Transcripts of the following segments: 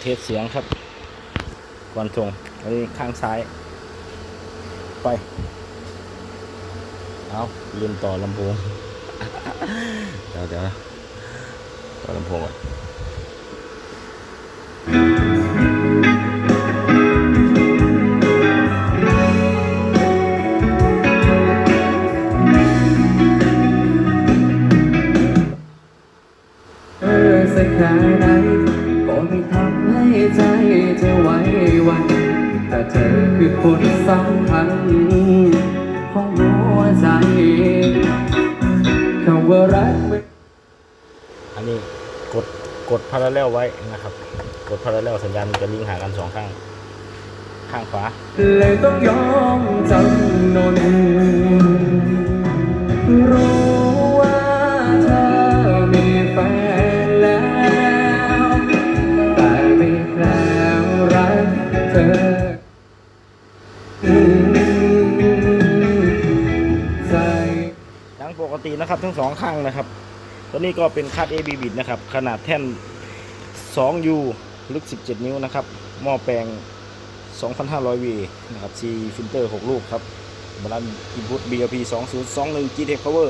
เทสเสียงครับ ก่อนส่งอันนี้ข้างซ้าย ไป เอาลืมต่อลำโพงเดี๋ยวเดี๋ยวนะต่อลำโพงก่อนเออสักแค่ไหน เธอคือคนสำคัญของหัวใจคำว่ารักมันอันนี้กดกดพาราเรลไว้นะครับ กดพาราเรลสัญญาณมันจะลิงก์หากันสองข้าง ข้างขวาเลยต้องยอมจำนน ตินะครับ ทั้งสองข้างนะครับ ตัวนี้ก็เป็นคาด AB บิดนะครับ ขนาดแท่น 2U ลึก 17 นิ้วนะครับ หม้อแปลง 2,500 V นะครับ C ฟิลเตอร์ 6 ลูกครับบรันอินพุต BLP 2021 GTEC Power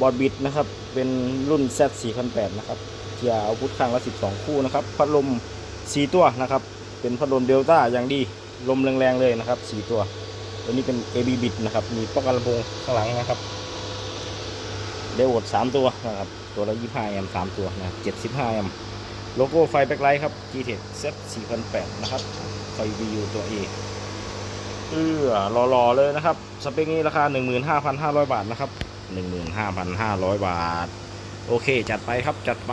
บอร์ดบิดนะครับ เป็นรุ่น Z 4008นะครับเกียร์เอาพุทข้างละ 12 คู่นะครับ พัดลม 4 ตัวนะครับ เป็นพัดลมเดลต้าอย่างดี ลมแรงๆเลยนะครับ 4 ตัว ตัวนี้เป็น AB บิดนะครับ มีป้องกันลำโพงข้างหลังนะครับ เดวดสามตัวนะครับ ตัวละยี่ห้าแอมสามตัวนะเจ็ดสิบห้าแอมโลโก้ไฟแบ็คไลท์ครับ g t e c Z 4008 นะครับ ไฟ VU ตัว A เออรอๆเลยนะครับ สเปคนี้ราคา 15,500 บาทนะครับ 15,500 บาท โอเค จัดไปครับ จัดไป